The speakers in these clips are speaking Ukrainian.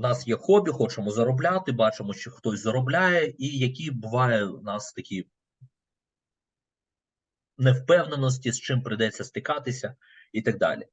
у нас є хобі, хочемо заробляти, бачимо, що хтось заробляє, і які буває у нас такі невпевненості, з чим прийдеться стикатися, і так далі.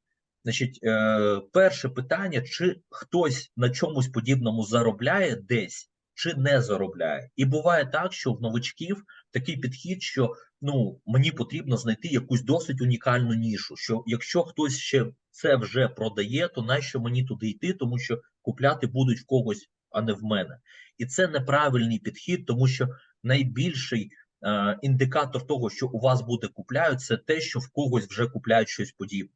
Значить, е, перше питання: чи хтось на чомусь подібному заробляє десь, чи не заробляє? І буває так, що в новичків такий підхід, що ну мені потрібно знайти якусь досить унікальну нішу. Що якщо хтось ще це вже продає, то нащо мені туди йти, тому що купляти будуть в когось, а не в мене. І це неправильний підхід, тому що найбільший е, індикатор того, що у вас буде купляють, це те, що в когось вже купляють щось подібне.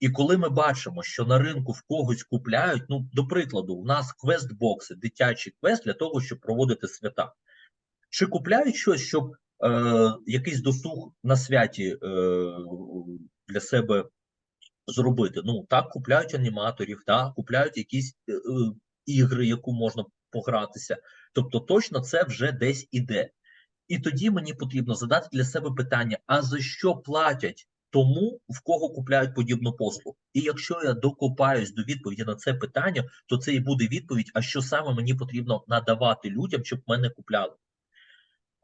І коли ми бачимо, що на ринку в когось купляють, ну до прикладу, у нас квест-бокси, дитячий квест для того, щоб проводити свята. Чи купляють щось, щоб е, якийсь досуг на святі е, для себе зробити? Ну так, купляють аніматорів, так, купляють якісь е, е, ігри, яку можна погратися. Тобто, точно це вже десь іде. І тоді мені потрібно задати для себе питання: а за що платять тому, в кого купляють подібну послугу? І якщо я докопаюсь до відповіді на це питання, то це і буде відповідь: а що саме мені потрібно надавати людям, щоб мене купляли?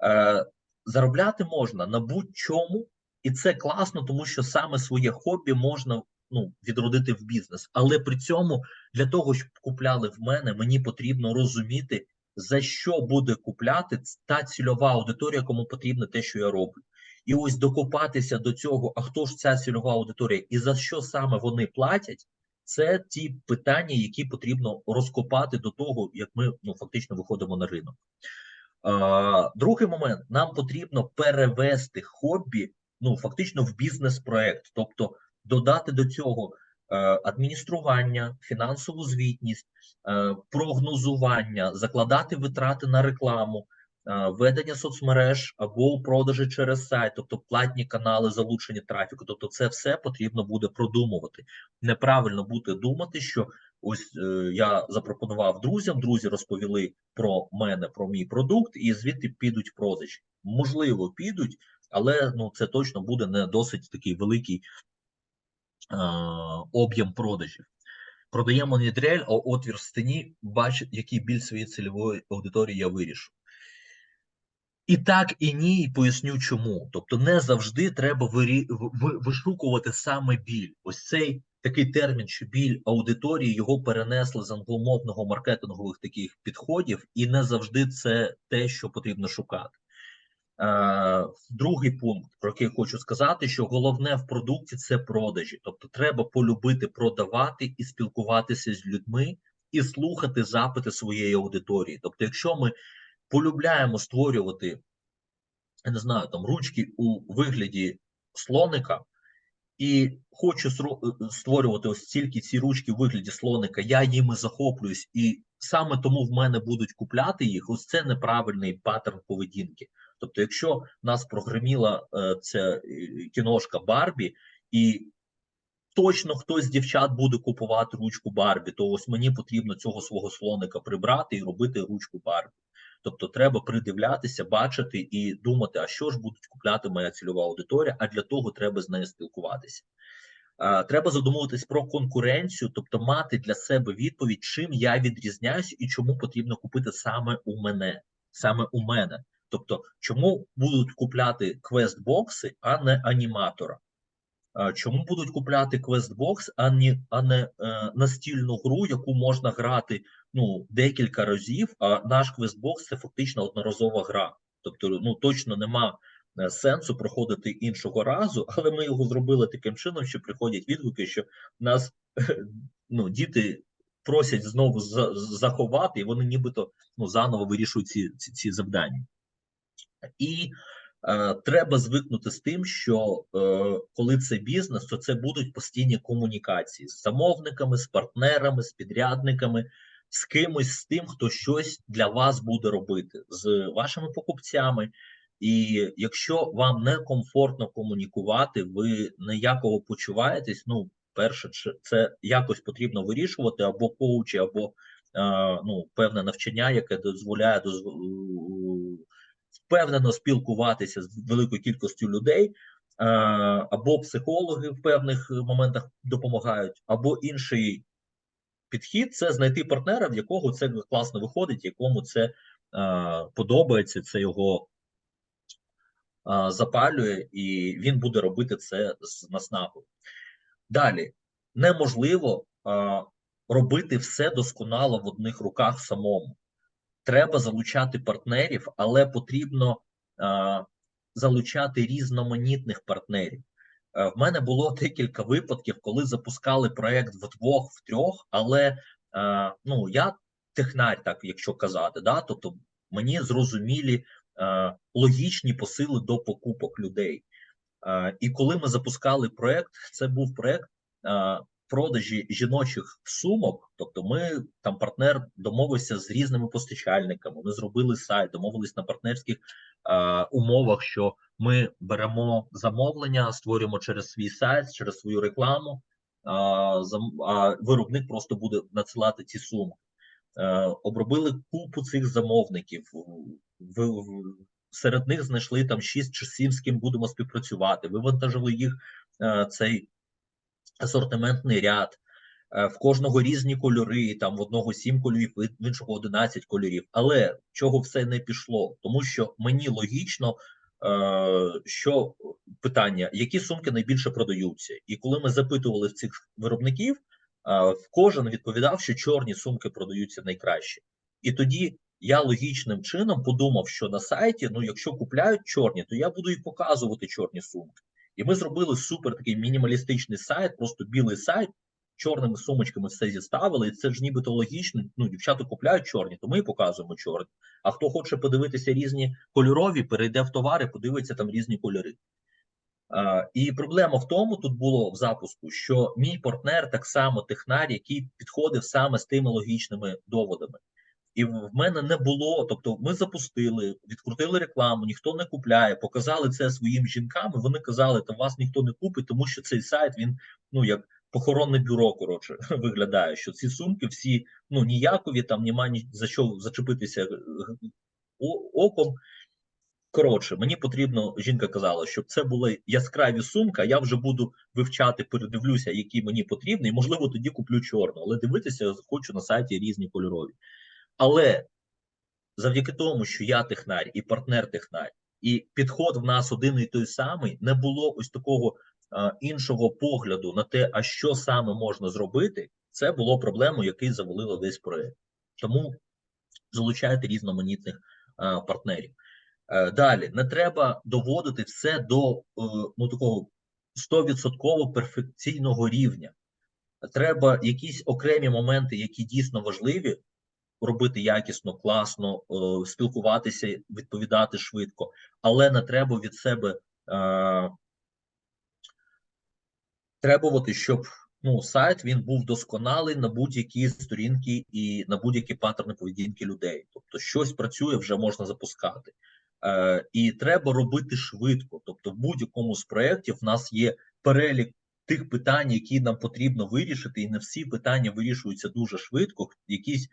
Е, Заробляти можна на будь-чому, і це класно, тому що саме своє хобі можна ну, відродити в бізнес. Але при цьому для того, щоб купляли в мене, мені потрібно розуміти, за що буде купляти та цільова аудиторія, кому потрібно те, що я роблю. І ось докопатися до цього, а хто ж ця цільова аудиторія, і за що саме вони платять, це ті питання, які потрібно розкопати до того, як ми ну, фактично виходимо на ринок. Другий момент: нам потрібно перевести хобі ну, фактично в бізнес-проект, тобто додати до цього е, адміністрування, фінансову звітність, е, прогнозування, закладати витрати на рекламу, е, ведення соцмереж або продажі через сайт, тобто платні канали залучення трафіку. Тобто, це все потрібно буде продумувати. Неправильно буде думати, що ось е, я запропонував друзям, друзі розповіли про мене, про мій продукт, і звідти підуть продажі. Можливо, підуть, але ну це точно буде не досить такий великий об'єм продажів. Продаємо не дрель, а отвір в стіні, бачить, який біль своєї цільової аудиторії я вирішу. І так, і ні, і поясню чому. Тобто, не завжди треба вирі... вишукувати саме біль. Ось цей такий термін, що біль аудиторії його перенесли з англомовного маркетингових таких підходів, і не завжди це те, що потрібно шукати. Е, другий пункт, про який хочу сказати, що головне в продукті це продажі. Тобто, треба полюбити продавати і спілкуватися з людьми і слухати запити своєї аудиторії. Тобто, якщо ми полюбляємо створювати, я не знаю, там ручки у вигляді слоника, і хочу створювати ось тільки ці ручки у вигляді слоника, я їми захоплююсь, і саме тому в мене будуть купляти їх. Ось це неправильний паттерн поведінки. Тобто, якщо нас прогреміла е, ця е, кіношка Барбі, і точно хтось з дівчат буде купувати ручку Барбі, то ось мені потрібно цього свого слоника прибрати і робити ручку Барбі. Тобто, треба придивлятися, бачити і думати, а що ж будуть купляти моя цільова аудиторія, а для того треба з нею спілкуватися. Треба задумуватись про конкуренцію, тобто мати для себе відповідь, чим я відрізняюсь і чому потрібно купити саме у мене, саме у мене. Тобто, чому будуть купляти квест-бокси, а не аніматора? Чому будуть купляти квест-бокс, а не а не е, настільну гру, яку можна грати ну, декілька разів, а наш квест-бокс це фактично одноразова гра. Тобто, ну точно нема е, сенсу проходити іншого разу, але ми його зробили таким чином, що приходять відгуки, що нас ну, діти просять знову заховати, і вони нібито ну, заново вирішують ці, ці, ці завдання. І е, треба звикнути з тим, що е, коли це бізнес, то це будуть постійні комунікації з замовниками, з партнерами, з підрядниками, з кимось з тим, хто щось для вас буде робити, з вашими покупцями. І якщо вам не комфортно комунікувати, ви ніякого почуваєтесь. Ну, перше, це якось потрібно вирішувати або коучі, або е, ну, певне навчання, яке дозволяє впевнено спілкуватися з великою кількістю людей, або психологи в певних моментах допомагають, або інший підхід це знайти партнера, в якого це класно виходить, якому це е, подобається, це його е, запалює, і він буде робити це з наснагою. Далі неможливо е, робити все досконало в одних руках самому. Треба залучати партнерів, але потрібно е, залучати різноманітних партнерів. Е, в мене було декілька випадків, коли запускали проект вдвох, в трьох, але е, ну я технарь, так якщо казати, да, тобто мені зрозумілі е, логічні посили до покупок людей. Е, і коли ми запускали проект, це був проект продажі жіночих сумок. Тобто, ми там партнер домовився з різними постачальниками. Ми зробили сайт, домовились на партнерських е, умовах, що ми беремо замовлення, створюємо через свій сайт, через свою рекламу. А, а виробник просто буде надсилати ці суми. Е, обробили купу цих замовників. В, серед них знайшли там 6 чи 7, з ким будемо співпрацювати. Вивантажили їх е, цей асортиментний ряд. Е, в кожного різні кольори, там в одного 7 кольорів, в іншого 11 кольорів. Але чого все не пішло? Тому що мені логічно, е, що питання, які сумки найбільше продаються, і коли ми запитували в цих виробників, е, кожен відповідав, що чорні сумки продаються найкраще. І тоді я логічним чином подумав, що на сайті, ну якщо купляють чорні, то я буду і показувати чорні сумки. І ми зробили супер такий мінімалістичний сайт, просто білий сайт, чорними сумочками все зіставили, і це ж нібито логічно. Ну, дівчата купляють чорні, то ми показуємо чорні. А хто хоче подивитися різні кольорові, перейде в товари, подивиться там різні кольори. А, І проблема в тому тут було в запуску, що мій партнер так само технар, який підходив саме з тими логічними доводами. І в мене не було. Тобто, ми запустили, відкрутили рекламу, ніхто не купляє, показали це своїм жінкам. і Вони казали, та вас ніхто не купить, тому що цей сайт він ну як похоронне бюро. Коротше виглядає, що ці сумки всі ну ніякові, там немає ні за що зачепитися е, оком. Коротше, мені потрібно, жінка казала, щоб це були яскраві сумки, я вже буду вивчати, передивлюся, які мені потрібні, і можливо тоді куплю чорну. Але дивитися хочу на сайті різні кольорові. Але завдяки тому, що я технарь і партнер технарь, і підход в нас один і той самий, не було ось такого а, іншого погляду на те, а що саме можна зробити, це було проблемою, який завалило весь проект. Тому залучайте різноманітних а, партнерів. А, е, далі не треба доводити все до е, ну такого 100% перфекційного рівня. Треба якісь окремі моменти, які дійсно важливі, робити якісно, класно, е, спілкуватися, відповідати швидко, але не треба від себе е, требувати, щоб ну, сайт він був досконалий на будь-які сторінки і на будь-які паттерни поведінки людей. Тобто, щось працює, вже можна запускати. Е, І треба робити швидко. Тобто, в будь-якому з проєктів в нас є перелік. Тих питань, які нам потрібно вирішити, і не всі питання вирішуються дуже швидко. Якісь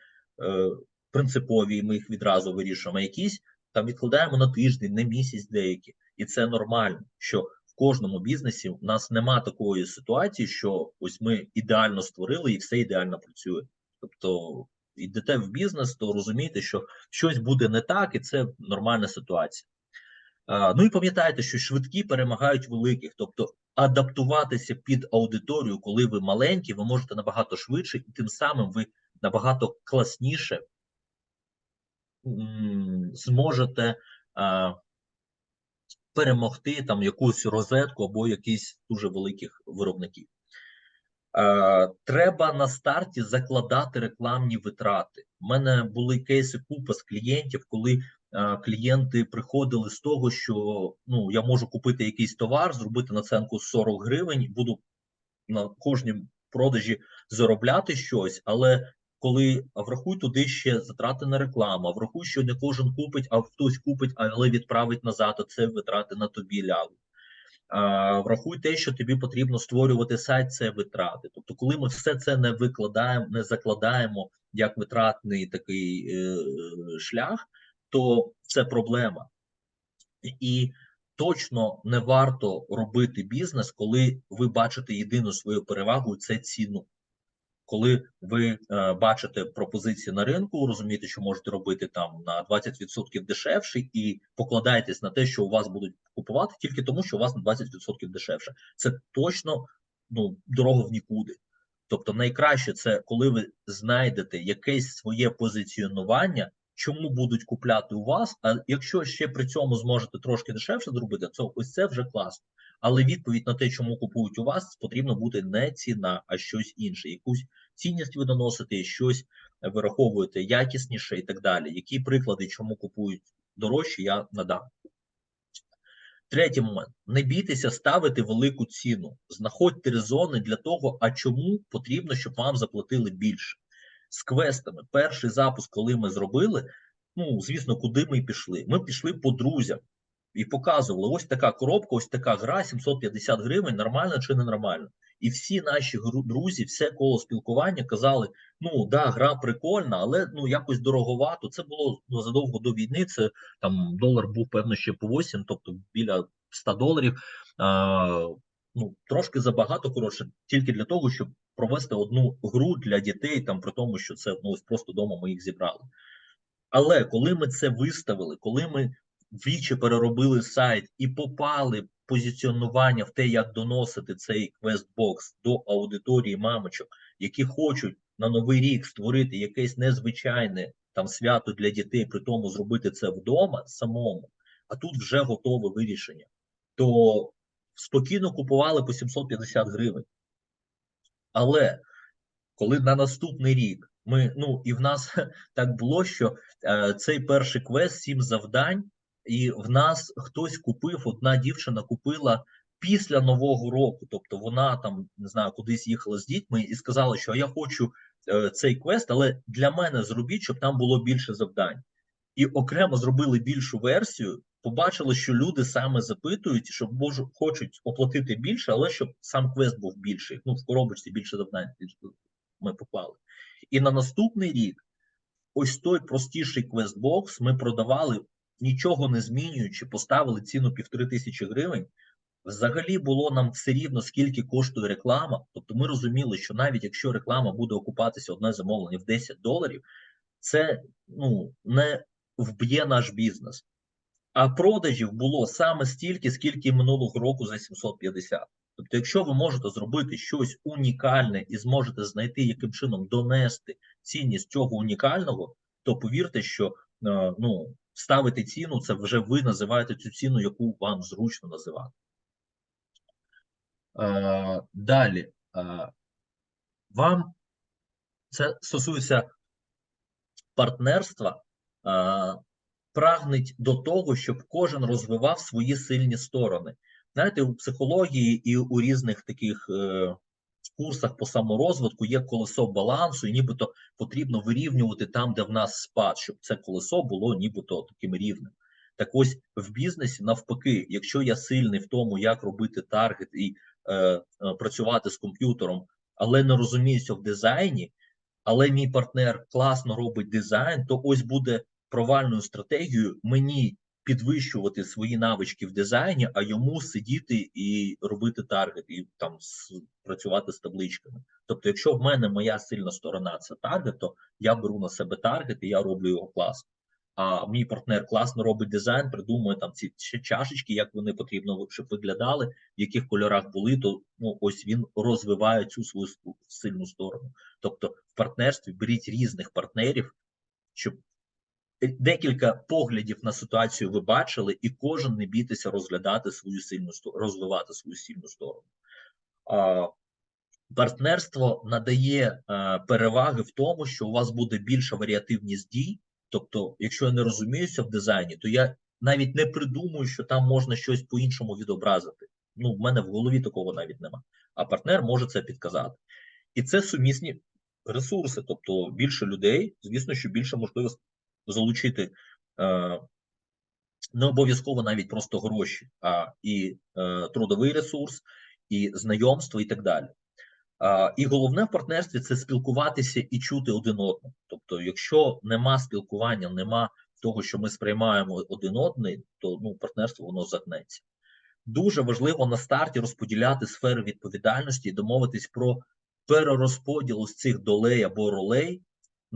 принципові, і ми їх відразу вирішуємо. Якісь там відкладаємо на тиждень, на місяць деякі, і це нормально. Що в кожному бізнесі у нас нема такої ситуації, що ось ми ідеально створили і все ідеально працює. Тобто йдете в бізнес, то розумієте, що щось буде не так, і це нормальна ситуація. Ну і пам'ятайте, що швидкі перемагають великих, тобто адаптуватися під аудиторію, коли ви маленькі, ви можете набагато швидше, і тим самим ви набагато класніше зможете а, перемогти там якусь розетку або якісь дуже великих виробників. А, треба на старті закладати рекламні витрати. У мене були кейси купа з клієнтів, коли а, клієнти приходили з того, що ну я можу купити якийсь товар, зробити наценку 40 гривень, буду на кожній продажі заробляти щось, але коли врахуй туди ще затрати на рекламу, врахуй, що не кожен купить, а хтось купить, але відправить назад, а це витрати на тобі лягуть. Врахуй те, що тобі потрібно створювати сайт, це витрати. Тобто, коли ми все це не викладаємо, не закладаємо як витратний такий е, шлях, то це проблема. І точно не варто робити бізнес, коли ви бачите єдину свою перевагу це ціну. Коли ви е, бачите пропозиції на ринку, розумієте, що можете робити там на 20% дешевше, і покладаєтесь на те, що у вас будуть купувати тільки тому, що у вас на 20% дешевше. Це точно ну, дорога в нікуди. Тобто, найкраще це коли ви знайдете якесь своє позиціонування, чому будуть купляти у вас. А якщо ще при цьому зможете трошки дешевше зробити, то ось це вже класно. Але відповідь на те, чому купують у вас, потрібно бути не ціна, а щось інше. Якусь цінність ви доносите, щось вираховуєте якісніше і так далі. Які приклади, чому купують дорожче, я надам. Третій момент: не бійтеся ставити велику ціну. Знаходьте резони для того, а чому потрібно, щоб вам заплатили більше. З квестами. Перший запуск, коли ми зробили, ну звісно, куди ми пішли? Ми пішли по друзям і показували: ось така коробка, ось така гра, 750 гривень, нормально чи не нормально. І всі наші друзі, все коло спілкування казали: ну да, гра прикольна, але ну якось дороговато. Це було ну, задовго до війни. Це там долар був певно ще по 8, тобто біля 100 доларів. А, Ну трошки забагато коротше, тільки для того, щоб провести одну гру для дітей, там при тому, що це ну ось просто вдома ми їх зібрали. Але коли ми це виставили, коли ми вічі переробили сайт і попали позиціонування в те, як доносити цей квестбокс до аудиторії мамочок, які хочуть на новий рік створити якесь незвичайне там свято для дітей, при тому зробити це вдома самому, а тут вже готове вирішення, то спокійно купували по 750 гривень. Але коли на наступний рік ми, ну і в нас так було, що е, цей перший квест, сім завдань, і в нас хтось купив, одна дівчина купила після нового року. Тобто вона там не знаю, кудись їхала з дітьми і сказала, що я хочу е, цей квест, але для мене зробіть, щоб там було більше завдань. І окремо зробили більшу версію. Побачили, що люди саме запитують, що можуть хочуть оплатити більше, але щоб сам квест був більший. Ну, в коробочці більше завдань ми поклали. І на наступний рік ось той простіший квестбокс ми продавали нічого не змінюючи, поставили ціну півтори тисячі гривень. Взагалі було нам все рівно, скільки коштує реклама. Тобто ми розуміли, що навіть якщо реклама буде окупатися одне замовлення в 10 доларів, це ну, не вб'є наш бізнес. А продажів було саме стільки, скільки минулого року за 750. Тобто, якщо ви можете зробити щось унікальне і зможете знайти, яким чином донести цінність цього унікального, то повірте, що е, ну, ставити ціну, це вже ви називаєте цю ціну, яку вам зручно називати. Е, далі. Е, вам це стосується партнерства, е, прагнуть до того, щоб кожен розвивав свої сильні сторони. Знаєте, у психології і у різних таких е, курсах по саморозвитку є колесо балансу, і нібито потрібно вирівнювати там, де в нас спад, щоб це колесо було нібито таким рівним. Так ось в бізнесі навпаки, якщо я сильний в тому, як робити таргет і е, е, працювати з комп'ютером, але не розуміюся в дизайні, але мій партнер класно робить дизайн, то ось буде провальною стратегією мені підвищувати свої навички в дизайні, а йому сидіти і робити таргет, і там працювати з табличками. Тобто, якщо в мене моя сильна сторона це таргет, то я беру на себе таргет і я роблю його класно. А мій партнер класно робить дизайн, придумує там ці чашечки, як вони потрібно, щоб виглядали, в яких кольорах були, то ну ось він розвиває цю свою сильну сторону. Тобто, в партнерстві беріть різних партнерів, щоб декілька поглядів на ситуацію ви бачили, і кожен не бійтеся розглядати свою сильну розвивати свою сильну сторону. А, Партнерство надає а, переваги в тому, що у вас буде більша варіативність дій. Тобто, якщо я не розуміюся в дизайні, то я навіть не придумую, що там можна щось по-іншому відобразити. Ну, в мене в голові такого навіть нема. А партнер може це підказати. І це сумісні ресурси, тобто більше людей, звісно, що більше можливостей залучити е, не обов'язково навіть просто гроші, а і е, трудовий ресурс, і знайомство, і так далі. Е, і головне в партнерстві це спілкуватися і чути один одного. Тобто, якщо нема спілкування, нема того, що ми сприймаємо один одний, то ну, партнерство воно загнеться. Дуже важливо на старті розподіляти сфери відповідальності і домовитись про перерозподілу з цих долей або ролей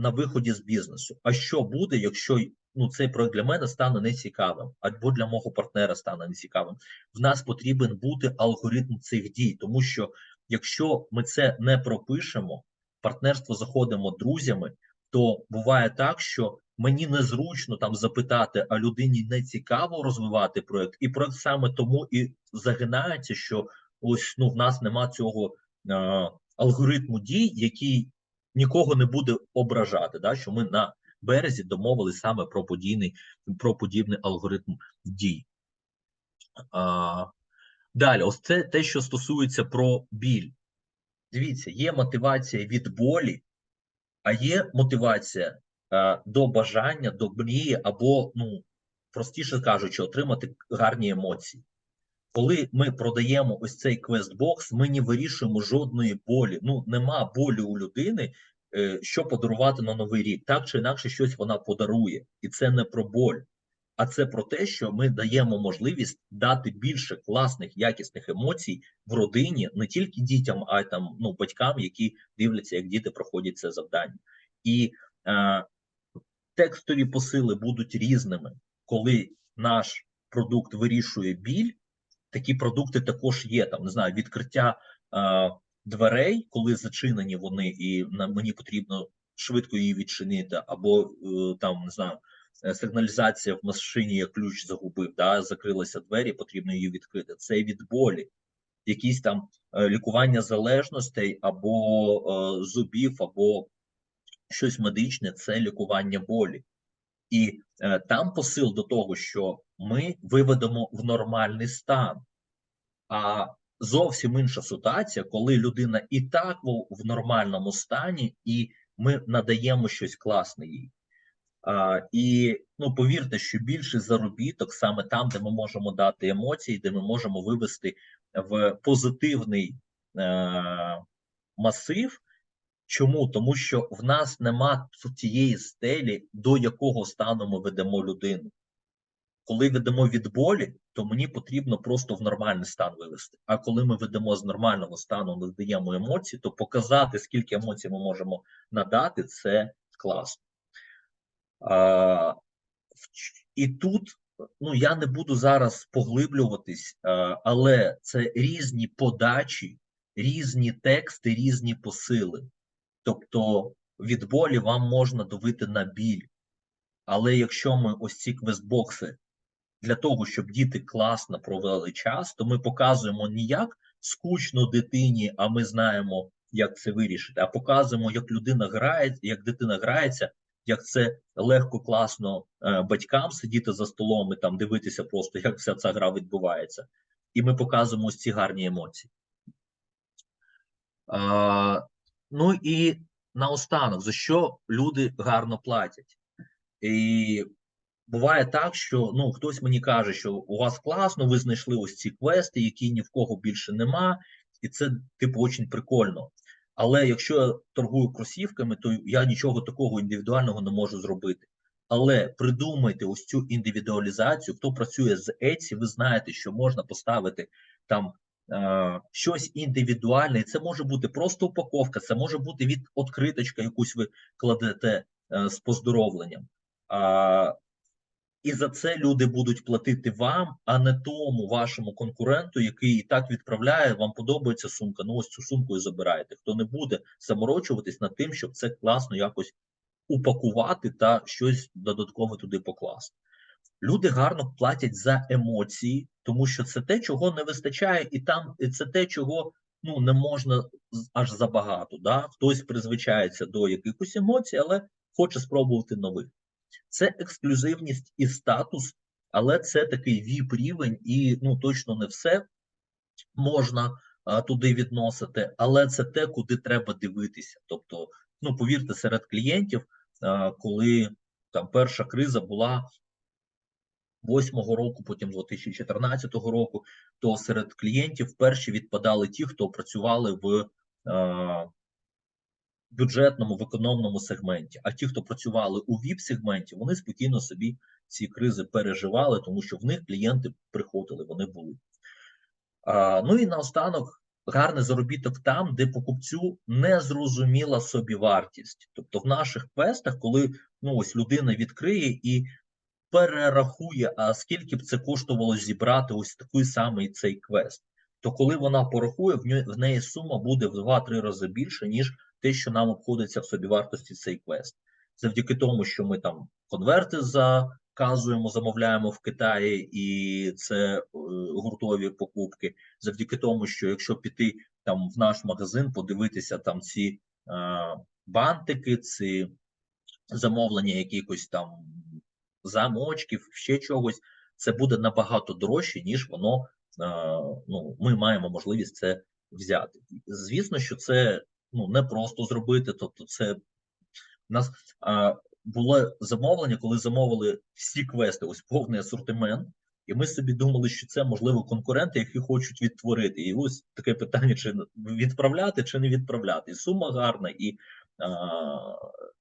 на виході з бізнесу. А що буде, якщо ну, цей проект для мене стане нецікавим, або для мого партнера стане нецікавим? В нас потрібен бути алгоритм цих дій, тому що якщо ми це не пропишемо, партнерство заходимо друзями, то буває так, що мені незручно там запитати, а людині не цікаво розвивати проект, і проект саме тому і загинається, що ось ну в нас нема цього е, алгоритму дій, який нікого не буде ображати. Да, Що ми на березі домовились саме про подійний про подібний алгоритм дій. А, Далі, ось це те, що стосується про біль. Дивіться, є мотивація від болі, а є мотивація е, до бажання, до мрії, або, ну, простіше кажучи, отримати гарні емоції. Коли ми продаємо ось цей квестбокс, ми не вирішуємо жодної болі. Ну, нема болі у людини, е, що подарувати на новий рік. Так чи інакше, щось вона подарує. І це не про боль, а це про те, що ми даємо можливість дати більше класних, якісних емоцій в родині, не тільки дітям, а й там ну, батькам, які дивляться, як діти проходять це завдання. І е, текстові посили будуть різними, коли наш продукт вирішує біль. Такі продукти також є. Там не знаю, відкриття е, дверей, коли зачинені вони, і на мені потрібно швидко її відчинити, або е, там не знаю, е, сигналізація в машині, я ключ загубив, да, закрилися двері, потрібно її відкрити. Це від болі, якісь там е, лікування залежностей або е, зубів, або щось медичне це лікування болі. І е, там посил до того, що ми виведемо в нормальний стан. А зовсім інша ситуація, коли людина і так в, нормальному стані, і ми надаємо щось класне їй. А, І ну, повірте, що більший заробіток саме там, де ми можемо дати емоції, де ми можемо вивести в позитивний е, масив. Чому? Тому що в нас нема тієї стелі, до якого стану ми ведемо людину. Коли ведемо від болі, то мені потрібно просто в нормальний стан вивести. А коли ми ведемо з нормального стану, надаємо емоції, то показати, скільки емоцій ми можемо надати, це класно. А, І тут ну, я не буду зараз поглиблюватись, але це різні подачі, різні тексти, різні посили. Тобто від болі вам можна давити на біль. Але якщо ми ось ці квестбокси для того, щоб діти класно провели час, то ми показуємо не як скучно дитині, а ми знаємо, як це вирішити, а показуємо, як людина грає, як дитина грається, як це легко, класно е, батькам сидіти за столом і там дивитися просто, як вся ця гра відбувається. І ми показуємо ось ці гарні емоції. Ну і наостанок, за що люди гарно платять. І буває так, що ну хтось мені каже, що у вас класно, ви знайшли ось ці квести, які ні в кого більше нема, і це типу очень прикольно. Але якщо я торгую кросівками, то я нічого такого індивідуального не можу зробити. Але придумайте ось цю індивідуалізацію. Хто працює з Etsy, ви знаєте, що можна поставити там щось індивідуальне. І це може бути просто упаковка, це може бути від откриточка, якусь ви кладете е, з поздоровленням. І за це люди будуть платити вам, а не тому вашому конкуренту, який і так відправляє, вам подобається сумка. Ну ось цю сумку і забираєте. Хто не буде заморочуватись над тим, щоб це класно якось упакувати та щось додаткове туди покласти. Люди гарно платять за емоції, тому що це те, чого не вистачає, і там і це те, чого ну не можна аж забагато. Да? Хтось призвичається до якихось емоцій, але хоче спробувати нових. Це ексклюзивність і статус, але це такий віп рівень, і ну точно не все можна а, туди відносити, але це те, куди треба дивитися. Тобто, ну повірте, серед клієнтів, а, коли там перша криза була. 2008 року, потім 2014 року, то серед клієнтів перші відпадали ті, хто працювали в е, бюджетному в економному сегменті. А ті, хто працювали у ВІП-сегменті, вони спокійно собі ці кризи переживали, тому що в них клієнти приходили, вони були. А, Ну і наостанок гарний заробіток там, де покупцю не зрозуміла собівартість. Тобто в наших квестах, коли ну, ось людина відкриє і перерахує, а скільки б це коштувало зібрати ось такий самий цей квест, то коли вона порахує, в, неї сума буде в 2-3 рази більше, ніж те, що нам обходиться в собівартості цей квест. Завдяки тому, що ми там конверти заказуємо, замовляємо в Китаї, і це е, гуртові покупки. Завдяки тому, що якщо піти там в наш магазин, подивитися там ці е, бантики, ці замовлення якихось там замочків, ще чогось, це буде набагато дорожче, ніж воно е, ну, ми маємо можливість це взяти. Звісно, що це ну, не просто зробити, тобто, це у нас а, було замовлення, коли замовили всі квести, ось повний асортимент, і ми собі думали, що це можливо конкуренти, які хочуть відтворити. І ось таке питання: чи відправляти, чи не відправляти. І сума гарна, і а,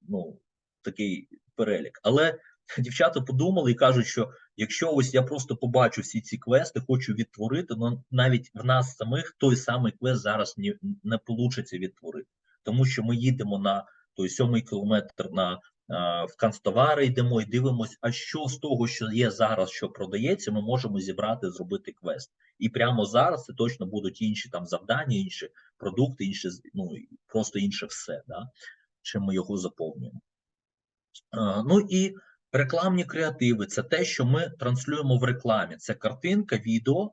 ну, такий перелік. Але дівчата подумали і кажуть, що якщо ось я просто побачу всі ці квести, хочу відтворити, ну навіть в нас самих той самий квест зараз не, не получиться відтворити, тому що ми їдемо на той сьомий кілометр на а, в канцтовари йдемо і дивимось, а що з того, що є зараз, що продається, ми можемо зібрати, зробити квест. І прямо зараз це точно будуть інші там завдання, інші продукти, інші ну просто інше все, да, чим ми його заповнюємо. А, Ну і рекламні креативи це те, що ми транслюємо в рекламі. Це картинка, відео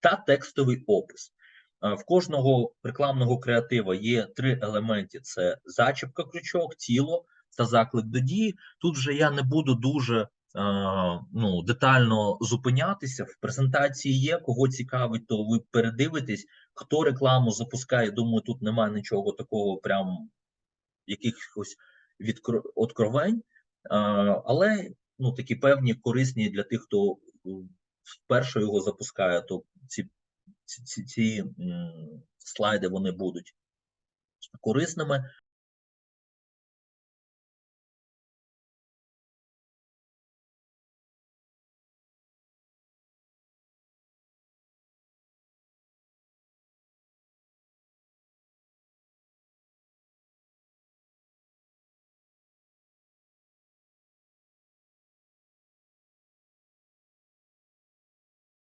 та текстовий опис. В кожного рекламного креатива є три елементи: це зачіпка, крючок, тіло та заклик до дії. Тут вже я не буду дуже ну, детально зупинятися. В презентації є, кого цікавить, то ви передивитесь, хто рекламу запускає. Думаю, тут немає нічого такого, прям якихось відкро... але ну, такі певні корисні для тих, хто вперше його запускає, то ці, ці, ці, ці слайди вони будуть корисними.